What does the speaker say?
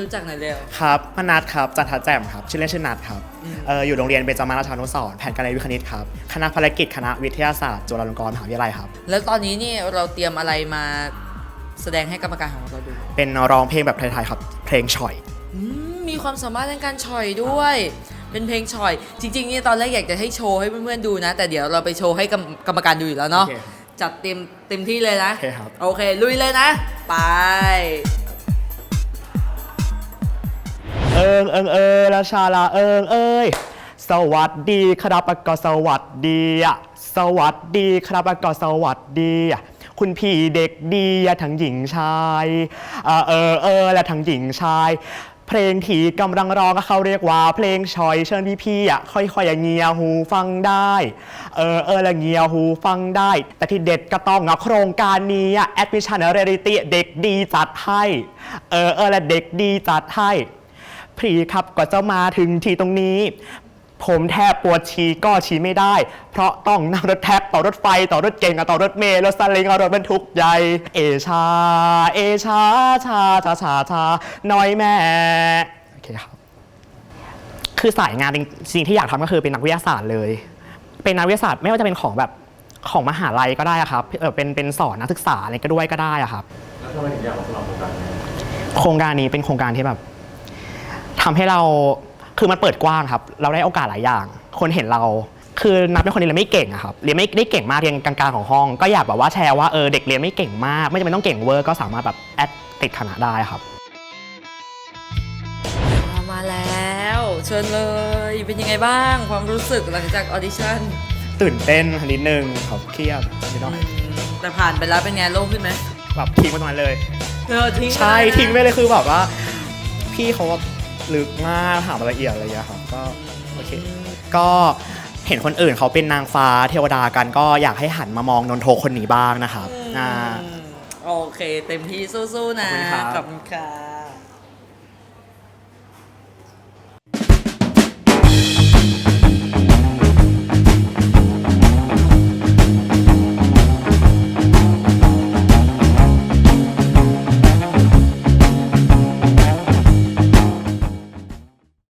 รู้จักหน่อยเร็ว ครับมนัทครับจันทแจ่มครับ ชื่อเล่นชื่อนัทครับอืมเอออยู่โรงเรียนเบญจมาราชานุสรณ์แผนการเรียนวิทย์คณิตครับ คณะภารกิจคณะวิทยาศาสตร์จุฬาลงกรณ์มหาวิทยาลัยครับ แล้วตอนนี้นี่เราเตรียมอะไรมาแสดงให้กรรมการของเราดูเป็นร้องเพลงแบบไทยๆครับ เพลงฉ่อย อืมมีความสามารถในการฉ่อยด้วย เป็นเพลงฉ่อย จริงๆเนี่ยตอนแรกอยากจะให้โชว์ให้เพื่อนๆดูนะ แต่เดี๋ยวเราไปโชว์ให้กรรมกรรมการดูอยู่แล้วเนาะ โอเคครับจัดเต็มเต็มที่เลยนะ โอเคครับ โอเค ลุยเลยนะ ไป งเอิงเอยราชาลาเอิงเอ้ยสวัสดีครับากอสวัสดีอะสวัสดีครับากอสวัสดีอะคุณพี่เด็กดีอะทั้งหญิงชายเออเออเออและทั้งหญิงชาย เพลงที่กำลังร้องเขาเรียกว่า เพลงชอยเชิญพี่พี่ๆอะค่อยๆอยเงียหูฟังได้ เออเออและเงียหูฟังได้ แต่ที่เด็ดก็ต้องเอาโครงการนี้อะแอดมิชชั่นเรลิตี้เด็กดีจัดให้ เออเออและเด็กดีจัดให้ พรีครับกว่าจะมาถึงที่ตรงนี้ ผมแทบปวดฉี่ก็ฉี่ไม่ได้ เพราะต้องนั่งรถแท็กต่อรถไฟ ต่อรถเก่งต่อรถเมล์รถซาเล้งรถบรรทุกใหญ่ เอชา เอชาชาชาชาชาน้อยแม่โอเคครับคือสายงานจริงๆที่อยากทำก็คือเป็นนักวิทยาศาสตร์เลย เป็นนักวิทยาศาสตร์ไม่ว่าจะเป็นของแบบของมหาลัยก็ได้อะครับเออเป็นเป็นสอนนักศึกษาอะไรก็ด้วยก็ได้อะครับแล้วทำไมถึงอยากมาสมัครโครงการนี้โครงการนี้เป็นโครงการที่แบบ ทำให้เราคือมันเปิดกว้างครับ เราได้โอกาสหลายอย่าง คนเห็นเรา คือนับเป็นคนเรียนไม่เก่งอะครับเรียนไม่ได้เก่งมากเรียนกลางๆของห้อง ก็อยากแบบว่าแชร์ว่าเออเด็กเรียนไม่เก่งมาก ไม่จำเป็นต้องเก่งเวอร์ก็สามารถแบบแอดติดคณะได้ครับ มามาแล้ว เชิญเลย เป็นยังไงบ้างความรู้สึกหลังจากออดิชั่นตื่นเต้นนิดนึงครับเครียดนิดหน่อยแต่ผ่านไปแล้วเป็นไงโล่งขึ้นไหมแบบทิ้งไปตรงนั้นเลยเออทิ้งใช่ไปเลยนะทิ้งไปเลยคือแบบว่าพี่เขาแบบ ลึกมากถามรายละเอียดอะไรอย่างเงี้ยครับก็โอเคก็เห็นคนอื่นเขาเป็นนางฟ้าเทวดากันก็อยากให้หันมามองนนโทคนนี้บ้างนะครับอ่าอืมโอเค เต็มที่สู้ๆนะขอบคุณครับ ขอบคุณครับ